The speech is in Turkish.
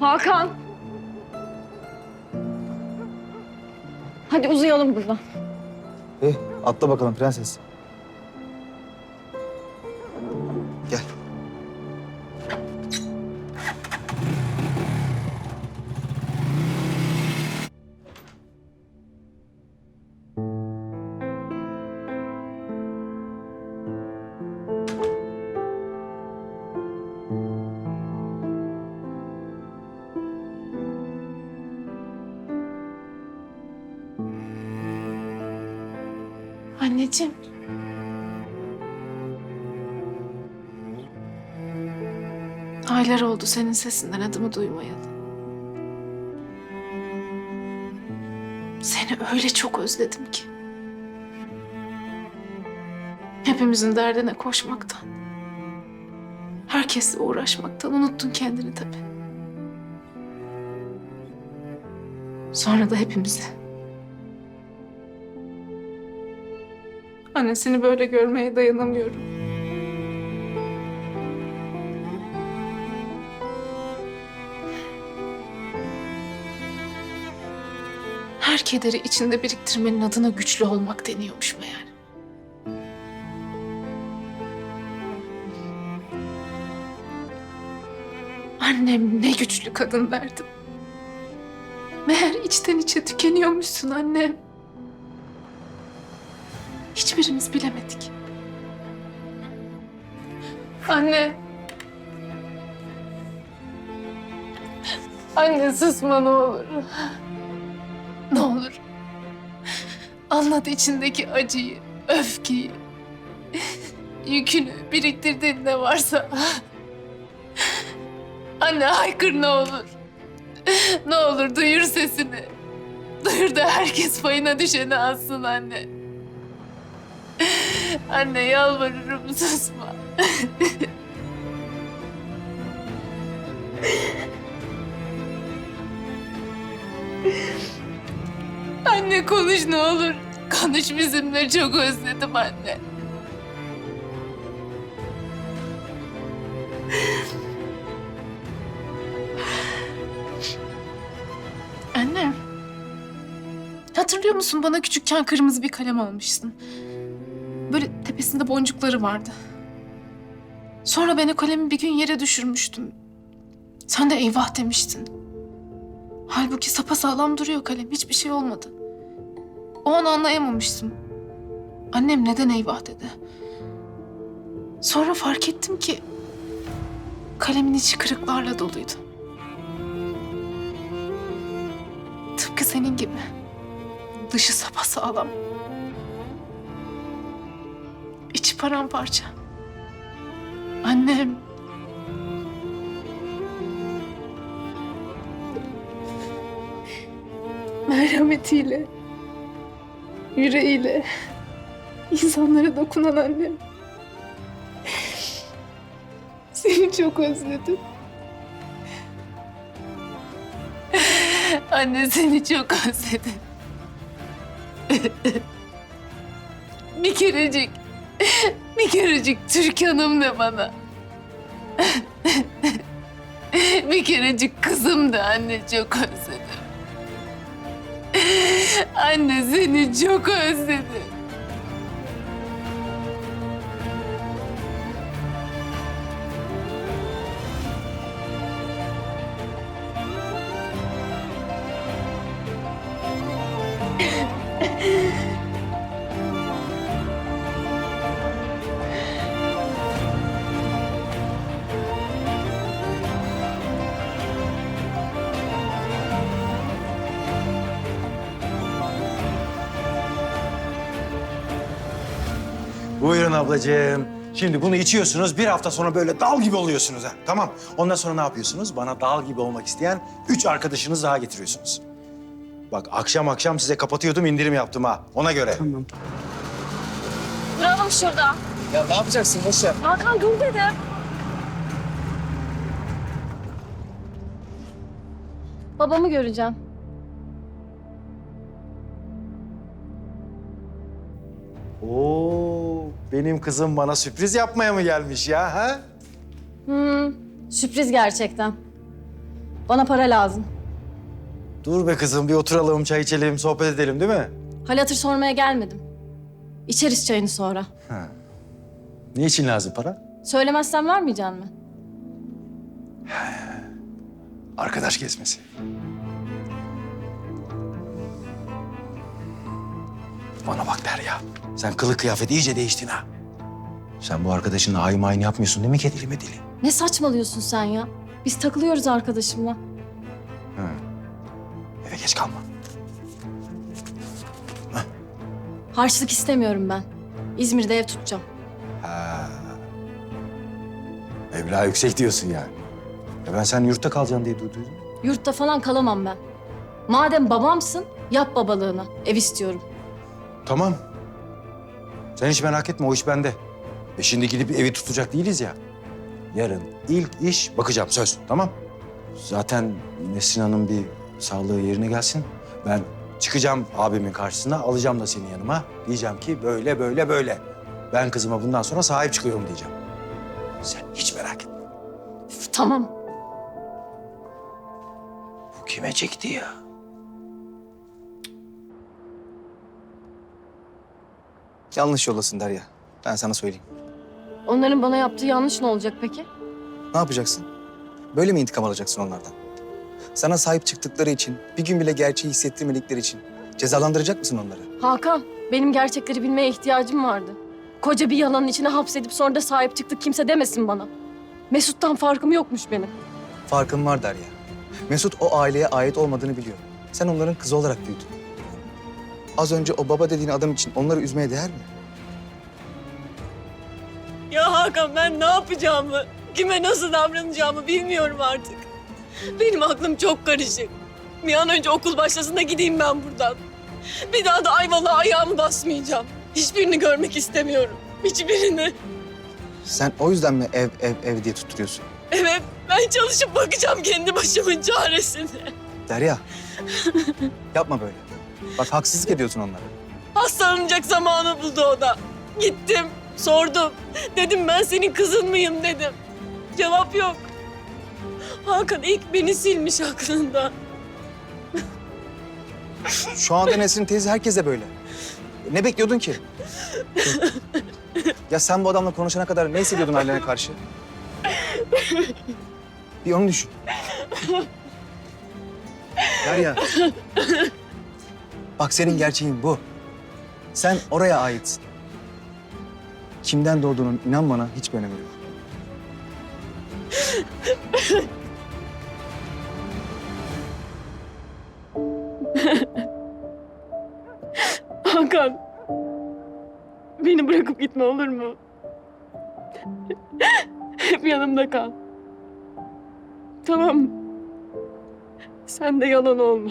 Hakan. Hadi uzayalım buradan. Eh, atla bakalım prenses. Anneciğim. Aylar oldu senin sesinden adımı duymayalı. Seni öyle çok özledim ki. Hepimizin derdine koşmaktan, herkesle uğraşmaktan unuttun kendini tabii. Sonra da hepimizi. Annesini böyle görmeye dayanamıyorum. Her kederi içinde biriktirmenin adına güçlü olmak deniyormuş meğer. Annem ne güçlü kadın derdim. Meğer içten içe tükeniyormuşsun annem. Hiçbirimiz bilemedik. Anne. Anne susma ne olur. Ne olur. Anlat içindeki acıyı, öfkeyi. Yükünü, biriktirdiğin ne varsa. Anne haykır ne olur. Ne olur duyur sesini. Duyur da herkes payına düşeni alsın anne. Anne yalvarırım susma. Anne konuş ne olur. Konuş bizimle çok özledim anne. Anne. Hatırlıyor musun bana küçükken kırmızı bir kalem almıştın. Tepesinde boncukları vardı. Sonra ben o kalemi bir gün yere düşürmüştüm. Sen de eyvah demiştin. Halbuki sapasağlam duruyor kalem. Hiçbir şey olmadı. O an anlayamamıştım. Annem neden eyvah dedi. Sonra fark ettim ki kalemin içi kırıklarla doluydu. Tıpkı senin gibi. Dışı sapasağlam. İçi paramparça. Annem. Merhametiyle, yüreğiyle insanlara dokunan annem. Seni çok özledim. Anne seni çok özledim. bir kerecik, bir kerecik Türkan'ım de bana. bir kerecik kızım da anne çok özledim. Anne seni çok özledim. Buyurun ablacığım. Şimdi bunu içiyorsunuz, bir hafta sonra böyle dal gibi oluyorsunuz ha. Tamam. Ondan sonra ne yapıyorsunuz? Bana dal gibi olmak isteyen üç arkadaşınız daha getiriyorsunuz. Bak akşam akşam size kapatıyordum, indirim yaptım ha. Ona göre. Duralım şurada. Ya ne yapacaksın boş ver. Hakan dur dedim. Babamı göreceğim. Benim kızım bana sürpriz yapmaya mı gelmiş ya ha? Hmm, sürpriz gerçekten. Bana para lazım. Dur be kızım bir oturalım, çay içelim, sohbet edelim değil mi? Hal hatır sormaya gelmedim. İçeriz çayını sonra. Ne için lazım para? Söylemezsem vermeyeceksin mi? Arkadaş gezmesi. Bana bak Derya. Sen kılık kıyafet iyice değiştin ha. Sen bu arkadaşınla ay mayın yapmıyorsun değil mi kedili medili? Ne saçmalıyorsun sen ya? Biz takılıyoruz arkadaşımla. Eve geç kalma. Harçlık istemiyorum ben. İzmir'de ev tutacağım. Evla yüksek diyorsun yani. Ya ben sen yurtta kalacaksın diye duydum. Yurtta falan kalamam ben. Madem babamsın, yap babalığını. Ev istiyorum. Tamam. Sen hiç merak etme o iş bende. E şimdi gidip evi tutacak değiliz ya. Yarın ilk iş bakacağım söz tamam. Zaten Nesrin Hanım bir sağlığı yerine gelsin. Ben çıkacağım abimin karşısına alacağım da seni yanıma. Diyeceğim ki böyle böyle böyle. Ben kızıma bundan sonra sahip çıkıyorum diyeceğim. Sen hiç merak etme. Üf, tamam. Bu kime çekti ya? Yanlış yoldasın Derya. Ben sana söyleyeyim. Onların bana yaptığı yanlış ne olacak peki? Ne yapacaksın? Böyle mi intikam alacaksın onlardan? Sana sahip çıktıkları için, bir gün bile gerçeği hissettirmedikleri için cezalandıracak mısın onları? Hakan, benim gerçekleri bilmeye ihtiyacım vardı. Koca bir yalanın içine hapsedip sonra da sahip çıktık kimse demesin bana. Mesut'tan farkım yokmuş benim. Farkın var Derya. Mesut o aileye ait olmadığını biliyor. Sen onların kızı olarak büyüdün. Az önce o baba dediğin adam için onları üzmeye değer mi? Ya Hakan ben ne yapacağımı, kime nasıl davranacağımı bilmiyorum artık. Benim aklım çok karışık. Bir an önce okul başlasın da gideyim ben buradan. Bir daha da Ayvalık'a ayağımı basmayacağım. Hiçbirini görmek istemiyorum. Hiçbirini. Sen o yüzden mi ev ev ev diye tutturuyorsun? Evet ben çalışıp bakacağım kendi başımın çaresine. Derya, yapma böyle. Bak haksızlık ediyorsun onlara. Hastalanacak zamanı buldu o da. Gittim, sordum. Dedim ben senin kızın mıyım dedim. Cevap yok. Hakan ilk beni silmiş aklından. Şu anda Nesrin teyze herkese böyle. Ne bekliyordun ki? ya sen bu adamla konuşana kadar ne hissediyordun ailene karşı? Bir onu düşün. Derya. Bak senin gerçeğin bu. Sen oraya aitsin. Kimden doğduğunun inan bana hiçbir önemi yok. Hakan. Beni bırakıp gitme olur mu? Hep yanımda kal. Tamam. Sen de yalan olma.